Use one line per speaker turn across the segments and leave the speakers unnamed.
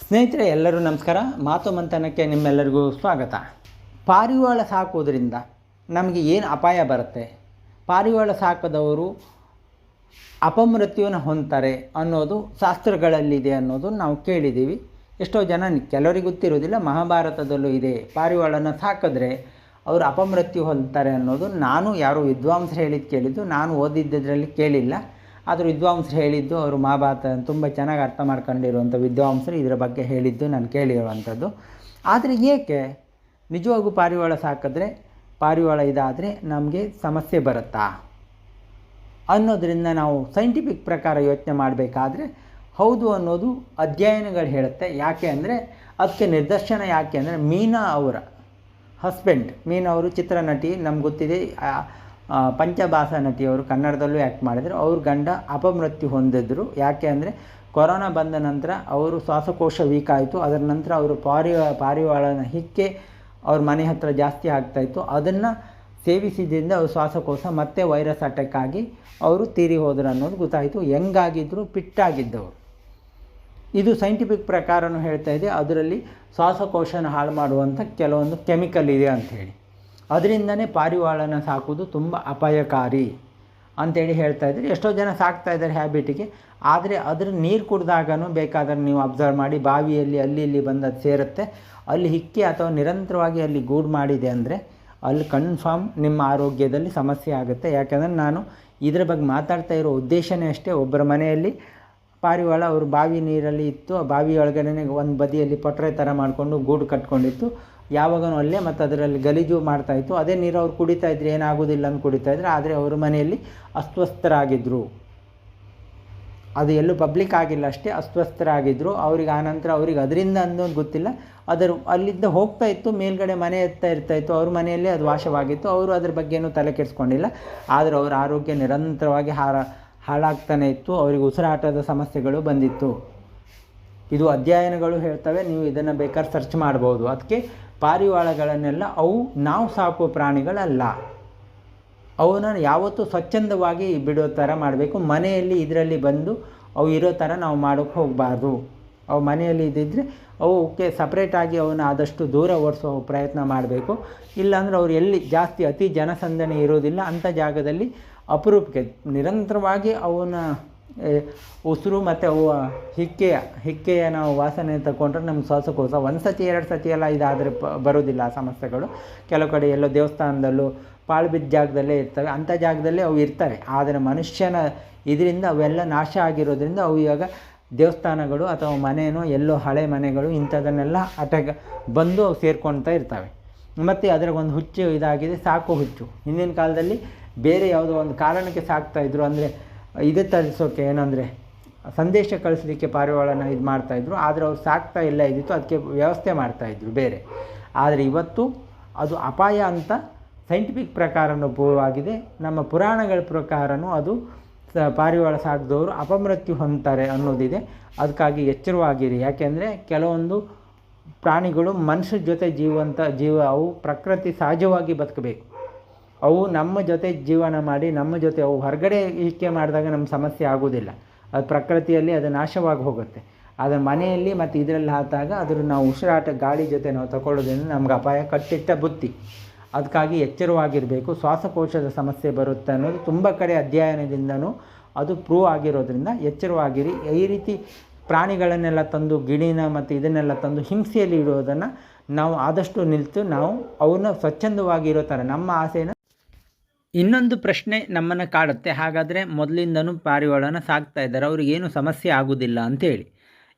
ಸ್ನೇಹಿತರೆ, ಎಲ್ಲರೂ ನಮಸ್ಕಾರ. ಮಾತು ಮಂಥನಕ್ಕೆ ನಿಮ್ಮೆಲ್ಲರಿಗೂ ಸ್ವಾಗತ. ಪಾರಿವಾಳ ಸಾಕೋದ್ರಿಂದ ನಮಗೆ ಏನು ಅಪಾಯ ಬರುತ್ತೆ? ಪಾರಿವಾಳ ಸಾಕದವರು ಅಪಮೃತ್ಯುವನ್ನು ಹೊಂದ್ತಾರೆ ಅನ್ನೋದು ಶಾಸ್ತ್ರಗಳಲ್ಲಿದೆ ಅನ್ನೋದು ನಾವು ಕೇಳಿದ್ದೀವಿ. ಎಷ್ಟೋ ಜನ ಕೆಲವರಿಗೆ ಗೊತ್ತಿರೋದಿಲ್ಲ ಮಹಾಭಾರತದಲ್ಲೂ ಇದೆ. ಪಾರಿವಾಳನ ಸಾಕಿದ್ರೆ ಅವರು ಅಪಮೃತ್ಯು ಹೊಂದ್ತಾರೆ ಅನ್ನೋದು ನಾನು ಯಾರೋ ವಿದ್ವಾಂಸರು ಹೇಳಿದ್ದು ಕೇಳಿದ್ದು, ನಾನು ಓದಿದ್ದರಲ್ಲಿ ಕೇಳಿಲ್ಲ. ಆದರೂ ವಿದ್ವಾಂಸರು ಹೇಳಿದ್ದು ಅವರು ಮಹಾಭಾರತ ತುಂಬ ಚೆನ್ನಾಗಿ ಅರ್ಥ ಮಾಡ್ಕೊಂಡಿರುವಂಥ ವಿದ್ವಾಂಸರು ಇದರ ಬಗ್ಗೆ ಹೇಳಿದ್ದು ನಾನು ಕೇಳಿರುವಂಥದ್ದು. ಆದರೆ ಏಕೆ? ನಿಜವಾಗೂ ಪಾರಿವಾಳ ಸಾಕಿದ್ರೆ, ಪಾರಿವಾಳ ಇದಾದರೆ ನಮಗೆ ಸಮಸ್ಯೆ ಬರುತ್ತಾ? ಅನ್ನೋದರಿಂದ ನಾವು ಸೈಂಟಿಫಿಕ್ ಪ್ರಕಾರ ಯೋಚನೆ ಮಾಡಬೇಕಾದ್ರೆ ಹೌದು ಅನ್ನೋದು ಅಧ್ಯಯನಗಳು ಹೇಳುತ್ತೆ. ಯಾಕೆ ಅಂದರೆ, ಅದಕ್ಕೆ ನಿದರ್ಶನ ಯಾಕೆ ಅಂದರೆ ಮೀನಾ ಅವರ ಹಸ್ಬೆಂಡ್ ಮೀನಾ ಅವರು ಚಿತ್ರನಟಿ, ನಮ್ಗೆ ಗೊತ್ತಿದೆ ಆ, ಆ, ಪಂಚಭಾಸ ನಟಿಯವರು ಕನ್ನಡದಲ್ಲೂ ಆ್ಯಕ್ಟ್ ಮಾಡಿದರು. ಅವ್ರ ಗಂಡ ಅಪಮೃತ್ಯು ಹೊಂದಿದ್ರು. ಯಾಕೆ ಅಂದರೆ ಕೊರೋನಾ ಬಂದ ನಂತರ ಅವರು ಶ್ವಾಸಕೋಶ ವೀಕ್ ಆಯಿತು. ಅದರ ನಂತರ ಅವರು ಪಾರಿ ಪಾರಿವಾಳನ ಹಿಕ್ಕೆ ಅವ್ರ ಮನೆ ಹತ್ರ ಜಾಸ್ತಿ ಆಗ್ತಾಯಿತ್ತು ಅದನ್ನು ಸೇವಿಸಿದ್ರಿಂದ ಅವ್ರ ಶ್ವಾಸಕೋಶ ಮತ್ತೆ ವೈರಸ್ ಅಟ್ಯಾಕ್ ಆಗಿ ಅವರು ತೀರಿ ಹೋದರು ಅನ್ನೋದು ಗೊತ್ತಾಯಿತು. ಹೆಂಗಾಗಿದ್ದರು ಪಿಟ್ಟಾಗಿದ್ದವರು. ಇದು ಸೈಂಟಿಫಿಕ್ ಪ್ರಕಾರನೂ ಹೇಳ್ತಾ ಇದೆ. ಅದರಲ್ಲಿ ಶ್ವಾಸಕೋಶನ ಹಾಳು ಮಾಡುವಂಥ ಕೆಲವೊಂದು ಕೆಮಿಕಲ್ ಇದೆ ಅಂಥೇಳಿ ಅದರಿಂದನೇ ಪಾರಿವಾಳನ ಸಾಕೋದು ತುಂಬ ಅಪಾಯಕಾರಿ ಅಂತೇಳಿ ಹೇಳ್ತಾ ಇದ್ದಾರೆ. ಎಷ್ಟೋ ಜನ ಸಾಕ್ತಾ ಇದ್ದಾರೆ ಹ್ಯಾಬಿಟಿಗೆ ಆದರೆ ಅದ್ರ ನೀರು ಕುಡಿದಾಗನೂ ಬೇಕಾದ್ರೆ ನೀವು ಅಬ್ಸರ್ವ್ ಮಾಡಿ, ಬಾವಿಯಲ್ಲಿ, ಅಲ್ಲಿ, ಇಲ್ಲಿ ಬಂದದ್ದು ಸೇರುತ್ತೆ. ಅಲ್ಲಿ ಹಿಕ್ಕಿ ಅಥವಾ ನಿರಂತರವಾಗಿ ಅಲ್ಲಿ ಗೂಡು ಮಾಡಿದೆ ಅಂದರೆ ಅಲ್ಲಿ ಕನ್ಫರ್ಮ್ ನಿಮ್ಮ ಆರೋಗ್ಯದಲ್ಲಿ ಸಮಸ್ಯೆ ಆಗುತ್ತೆ. ಯಾಕಂದರೆ ನಾನು ಇದರ ಬಗ್ಗೆ ಮಾತಾಡ್ತಾ ಇರೋ ಉದ್ದೇಶನೇ ಅಷ್ಟೇ. ಒಬ್ಬರ ಮನೆಯಲ್ಲಿ ಪಾರಿವಾಳ ಅವರು ಬಾವಿ ನೀರಲ್ಲಿ ಇತ್ತು. ಆ ಬಾವಿ ಒಂದು ಬದಿಯಲ್ಲಿ ಪೊಟ್ರೆ ಥರ ಮಾಡಿಕೊಂಡು ಗೂಡು ಕಟ್ಕೊಂಡಿತ್ತು. ಯಾವಾಗನೂ ಅಲ್ಲೇ ಮತ್ತು ಅದರಲ್ಲಿ ಗಲೀಜು ಮಾಡ್ತಾಯಿತ್ತು ಅದೇ ನೀರು ಅವ್ರು ಕುಡಿತಾ ಇದ್ರೆ ಏನಾಗೋದಿಲ್ಲ ಅಂತ ಕುಡಿತಾ ಇದ್ರು ಆದರೆ ಅವ್ರ ಮನೆಯಲ್ಲಿ ಅಸ್ವಸ್ಥರಾಗಿದ್ದರು ಅದು ಎಲ್ಲೂ ಪಬ್ಲಿಕ್ ಆಗಿಲ್ಲ ಅಷ್ಟೇ ಅಸ್ವಸ್ಥರಾಗಿದ್ದರು ಅವ್ರಿಗೆ ಆನಂತರ ಅವ್ರಿಗೆ ಅದರಿಂದ ಅನ್ನೋದು ಗೊತ್ತಿಲ್ಲ. ಅದರ ಅಲ್ಲಿಂದ ಹೋಗ್ತಾ ಇತ್ತು, ಮೇಲ್ಗಡೆ ಮನೆ ಎತ್ತಾ ಇರ್ತಾ ಇತ್ತು. ಅವ್ರ ಮನೆಯಲ್ಲೇ ಅದು ವಾಶವಾಗಿತ್ತು ಅವರು ಅದ್ರ ಬಗ್ಗೆನೂ ತಲೆ ಕೆಡಿಸ್ಕೊಂಡಿಲ್ಲ. ಆದರೆ ಅವರ ಆರೋಗ್ಯ ನಿರಂತರವಾಗಿ ಹಾರ, ಹಾಳಾಗ್ತಾನೆ ಇತ್ತು. ಅವರಿಗೆ ಉಸಿರಾಟದ ಸಮಸ್ಯೆಗಳು ಬಂದಿತ್ತು. ಇದು ಅಧ್ಯಯನಗಳು ಹೇಳ್ತವೆ. ನೀವು ಇದನ್ನು ಬೇಕಾದ್ರೆ ಸರ್ಚ್ ಮಾಡ್ಬೋದು. ಅದಕ್ಕೆ ಪಾರಿವಾಳಗಳನ್ನೆಲ್ಲ ಅವು ನಾವು ಸಾಕುವ ಪ್ರಾಣಿಗಳಲ್ಲ. ಅವನ್ನ ಯಾವತ್ತೂ ಸ್ವಚ್ಛಂದವಾಗಿ ಬಿಡೋ ಥರ ಮಾಡಬೇಕು. ಮನೆಯಲ್ಲಿ ಇದರಲ್ಲಿ ಬಂದು ಅವು ಇರೋ ಥರ ನಾವು ಮಾಡೋಕ್ಕೆ ಹೋಗಬಾರ್ದು. ಅವು ಮನೆಯಲ್ಲಿ ಇದ್ದಿದ್ದರೆ ಅವಕ್ಕೆ ಸಪ್ರೇಟಾಗಿ ಅವನ್ನ ಆದಷ್ಟು ದೂರ ಓಡಿಸೋ ಪ್ರಯತ್ನ ಮಾಡಬೇಕು. ಇಲ್ಲಾಂದರೆ ಅವ್ರು ಎಲ್ಲಿ ಜಾಸ್ತಿ ಅತಿ ಜನಸಂದಣಿ ಇರೋದಿಲ್ಲ ಅಂಥ ಜಾಗದಲ್ಲಿ ಅಪರೂಪಕ್ಕೆ ನಿರಂತರವಾಗಿ ಅವನ್ನ ಏ, ಉಸಿರು ಮತ್ತು ಅವು ಹಿಕ್ಕೆಯ ಹಿಕ್ಕೆಯ ನಾವು ವಾಸನೆ ತಗೊಂಡ್ರೆ ನಮ್ಗೆ ಶ್ವಾಸಕೋಶ. ಒಂದು ಸತಿ, ಎರಡು ಸತಿ ಎಲ್ಲ ಇದಾದರೆ ಪ, ಬರೋದಿಲ್ಲ ಆ ಸಮಸ್ಯೆಗಳು. ಕೆಲವು ಕಡೆ ಎಲ್ಲೋ ದೇವಸ್ಥಾನದಲ್ಲೂ ಪಾಳು ಬಿದ್ದ ಜಾಗದಲ್ಲೇ ಇರ್ತವೆ. ಅಂಥ ಜಾಗದಲ್ಲೇ ಅವು ಇರ್ತವೆ. ಆದರೆ ಮನುಷ್ಯನ ಇದರಿಂದ ಅವೆಲ್ಲ ನಾಶ ಆಗಿರೋದ್ರಿಂದ ಅವು ಇವಾಗ ದೇವಸ್ಥಾನಗಳು ಅಥವಾ ಮನೆಯೋ ಎಲ್ಲೋ ಹಳೆ ಮನೆಗಳು ಇಂಥದನ್ನೆಲ್ಲ ಅಟ್ಯಾಕ್ ಬಂದು ಅವು ಸೇರ್ಕೊತಾ ಇರ್ತವೆ. ಮತ್ತು ಅದ್ರಾಗ ಒಂದು ಹುಚ್ಚು ಇದಾಗಿದೆ, ಸಾಕು ಹುಚ್ಚು. ಹಿಂದಿನ ಕಾಲದಲ್ಲಿ ಬೇರೆ ಯಾವುದೋ ಒಂದು ಕಾರಣಕ್ಕೆ ಸಾಕ್ತಾಯಿದ್ರು ಅಂದರೆ ಇದು ತರಿಸೋಕೆ ಏನಂದರೆ, ಸಂದೇಶ ಕಳಿಸ್ಲಿಕ್ಕೆ ಪಾರಿವಾಳನ ಇದು ಮಾಡ್ತಾಯಿದ್ರು ಆದರೆ ಅವ್ರು ಸಾಕ್ತಾ ಇಲ್ಲ ಇದ್ದಿತ್ತು, ಅದಕ್ಕೆ ವ್ಯವಸ್ಥೆ ಮಾಡ್ತಾಯಿದ್ರು ಬೇರೆ. ಆದರೆ ಇವತ್ತು ಅದು ಅಪಾಯ ಅಂತ ಸೈಂಟಿಫಿಕ್ ಪ್ರಕಾರನೂ ಪ್ರೂವಾಗಿದೆ. ನಮ್ಮ ಪುರಾಣಗಳ ಪ್ರಕಾರನೂ ಅದು ಪಾರಿವಾಳ ಸಾಕಿದವರು ಅಪಮೃತ್ಯು ಹೊಂದ್ತಾರೆ ಅನ್ನೋದಿದೆ. ಅದಕ್ಕಾಗಿ ಎಚ್ಚರವಾಗಿರಿ. ಯಾಕೆಂದರೆ ಕೆಲವೊಂದು ಪ್ರಾಣಿಗಳು ಮನುಷ್ಯರ ಜೊತೆ ಜೀವಂತ ಜೀವ, ಅವು ಪ್ರಕೃತಿ ಸಹಜವಾಗಿ ಬದುಕಬೇಕು. ಅವು ನಮ್ಮ ಜೊತೆ ಜೀವನ ಮಾಡಿ, ನಮ್ಮ ಜೊತೆ ಅವು ಹೊರಗಡೆ ಈಕೆ ಮಾಡಿದಾಗ ನಮ್ಮ ಸಮಸ್ಯೆ ಆಗೋದಿಲ್ಲ ಅದು ಪ್ರಕೃತಿಯಲ್ಲಿ ಅದು ನಾಶವಾಗಿ ಹೋಗುತ್ತೆ. ಆದರೆ ಮನೆಯಲ್ಲಿ ಮತ್ತು ಇದರಲ್ಲಿ ಹಾಕಿದಾಗ ಅದ್ರ ನಾವು ಉಸಿರಾಟ, ಗಾಳಿ ಜೊತೆ ನಾವು ತಗೊಳ್ಳೋದ್ರಿಂದ ನಮ್ಗೆ ಅಪಾಯ ಕಟ್ಟಿಟ್ಟ ಬುತ್ತಿ ಅದಕ್ಕಾಗಿ ಎಚ್ಚರವಾಗಿರಬೇಕು. ಶ್ವಾಸಕೋಶದ ಸಮಸ್ಯೆ ಬರುತ್ತೆ ಅನ್ನೋದು ತುಂಬ ಕಡೆ ಅಧ್ಯಯನದಿಂದನೂ ಅದು ಪ್ರೂವ್ ಆಗಿರೋದ್ರಿಂದ ಎಚ್ಚರವಾಗಿರಿ. ಈ ರೀತಿ ಪ್ರಾಣಿಗಳನ್ನೆಲ್ಲ ತಂದು, ಗಿಣಿನ ಮತ್ತು ಇದನ್ನೆಲ್ಲ ತಂದು ಹಿಂಸೆಯಲ್ಲಿ ಇಡೋದನ್ನು ನಾವು ಆದಷ್ಟು ನಿಲ್ತು ನಾವು ಅವನ್ನ ಸ್ವಚ್ಛಂದವಾಗಿರೋ ಥರ ನಮ್ಮ ಆಸೆನ ಇನ್ನೊಂದು ಪ್ರಶ್ನೆ ನಮ್ಮನ್ನು ಕಾಡುತ್ತೆ. ಹಾಗಾದರೆ ಮೊದಲಿಂದನೂ ಪಾರಿವಾಳನ ಸಾಕ್ತಾ ಇದ್ದಾರೆ. ಅವ್ರಿಗೇನು ಸಮಸ್ಯೆ ಆಗೋದಿಲ್ಲ ಅಂತೇಳಿ.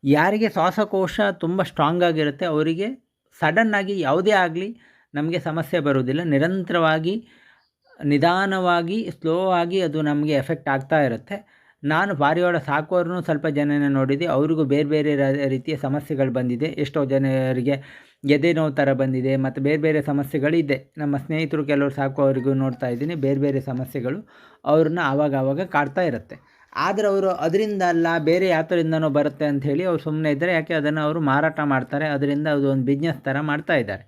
ಯಾರಿಗೆ ಶ್ವಾಸಕೋಶ ತುಂಬ ಸ್ಟ್ರಾಂಗ್ ಆಗಿರುತ್ತೆ, ಅವರಿಗೆ ಸಡನ್ನಾಗಿ ಯಾವುದೇ ಆಗಲಿ ನಮಗೆ ಸಮಸ್ಯೆ ಬರೋದಿಲ್ಲ ನಿರಂತರವಾಗಿ, ನಿಧಾನವಾಗಿ ಸ್ಲೋ ಆಗಿ ಅದು ನಮಗೆ ಎಫೆಕ್ಟ್ ಆಗ್ತಾ ಇರುತ್ತೆ. ನಾನು ಪಾರಿವಾಳ ಸಾಕೋರ್ನು ಸ್ವಲ್ಪ ಜನನ ನೋಡಿದೆ. ಅವ್ರಿಗೂ ಬೇರೆ ಬೇರೆ ರೀತಿಯ ಸಮಸ್ಯೆಗಳು ಬಂದಿದೆ. ಎಷ್ಟೋ ಜನರಿಗೆ ಎದೆ ನೋವು ಥರ ಬಂದಿದೆ. ಮತ್ತು ಬೇರೆ ಬೇರೆ ಸಮಸ್ಯೆಗಳಿದೆ. ನಮ್ಮ ಸ್ನೇಹಿತರು ಕೆಲವರು ಸಾಕುವವರಿಗೂ ನೋಡ್ತಾ ಇದ್ದೀನಿ. ಬೇರೆ ಬೇರೆ ಸಮಸ್ಯೆಗಳು ಅವ್ರನ್ನ ಆವಾಗ ಆವಾಗ ಕಾಡ್ತಾ ಇರುತ್ತೆ. ಆದರೆ ಅವರು ಅದರಿಂದ ಅಲ್ಲ, ಬೇರೆ ಯಾತರಿಂದನೋ ಬರುತ್ತೆ ಅಂತ ಹೇಳಿ ಅವ್ರು ಸುಮ್ಮನೆ ಇದ್ದರೆ ಯಾಕೆ ಅದನ್ನು ಅವರು ಮಾರಾಟ ಮಾಡ್ತಾರೆ. ಅದರಿಂದ ಅದು ಒಂದು ಬಿಸ್ನೆಸ್ ಥರ ಮಾಡ್ತಾ ಇದ್ದಾರೆ.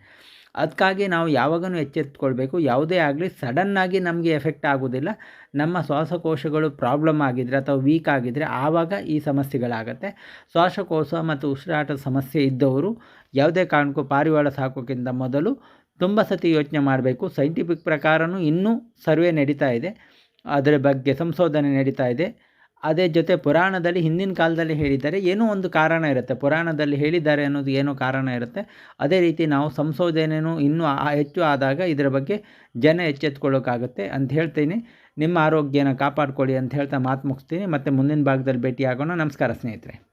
ಅದಕ್ಕಾಗಿ ನಾವು ಯಾವಾಗಲೂ ಎಚ್ಚೆತ್ಕೊಳ್ಬೇಕು ಯಾವುದೇ ಆಗಲಿ ಸಡನ್ನಾಗಿ ನಮಗೆ ಎಫೆಕ್ಟ್ ಆಗೋದಿಲ್ಲ. ನಮ್ಮ ಶ್ವಾಸಕೋಶಗಳು ಪ್ರಾಬ್ಲಮ್ ಆಗಿದರೆ ಅಥವಾ ವೀಕ್ ಆಗಿದರೆ ಆವಾಗ ಈ ಸಮಸ್ಯೆಗಳಾಗತ್ತೆ. ಶ್ವಾಸಕೋಶ ಮತ್ತು ಉಸಿರಾಟದ ಸಮಸ್ಯೆ ಇದ್ದವರು ಯಾವುದೇ ಕಾರಣಕ್ಕೂ ಪಾರಿವಾಳ ಸಾಕೋಕ್ಕಿಂತ ಮೊದಲು ತುಂಬ ಸತಿ ಯೋಚನೆ ಮಾಡಬೇಕು. ಸೈಂಟಿಫಿಕ್ ಪ್ರಕಾರನೂ ಇನ್ನೂ ಸರ್ವೆ ನಡೀತಾ ಇದೆ. ಅದರ ಬಗ್ಗೆ ಸಂಶೋಧನೆ ನಡೀತಾ ಇದೆ. ಅದೇ ಜೊತೆ ಪುರಾಣದಲ್ಲಿ ಹಿಂದಿನ ಕಾಲದಲ್ಲಿ ಹೇಳಿದ್ದಾರೆ ಏನೋ ಒಂದು ಕಾರಣ ಇರುತ್ತೆ. ಪುರಾಣದಲ್ಲಿ ಹೇಳಿದ್ದಾರೆ ಅನ್ನೋದು ಏನೋ ಕಾರಣ ಇರುತ್ತೆ. ಅದೇ ರೀತಿ ನಾವು ಸಂಶೋಧನೆಯೂ ಇನ್ನೂ ಹೆಚ್ಚು ಆದಾಗ ಇದರ ಬಗ್ಗೆ ಜನ ಎಚ್ಚೆತ್ಕೊಳ್ಳೋಕ್ಕಾಗುತ್ತೆ ಅಂತ ಹೇಳ್ತೀನಿ. ನಿಮ್ಮ ಆರೋಗ್ಯನ ಕಾಪಾಡ್ಕೊಳ್ಳಿ ಅಂತ ಹೇಳ್ತಾ ಮಾತು ಮುಗಿಸ್ತೀನಿ. ಮತ್ತು ಮುಂದಿನ ಭಾಗದಲ್ಲಿ ಭೇಟಿ ಆಗೋಣ ನಮಸ್ಕಾರ ಸ್ನೇಹಿತರೆ.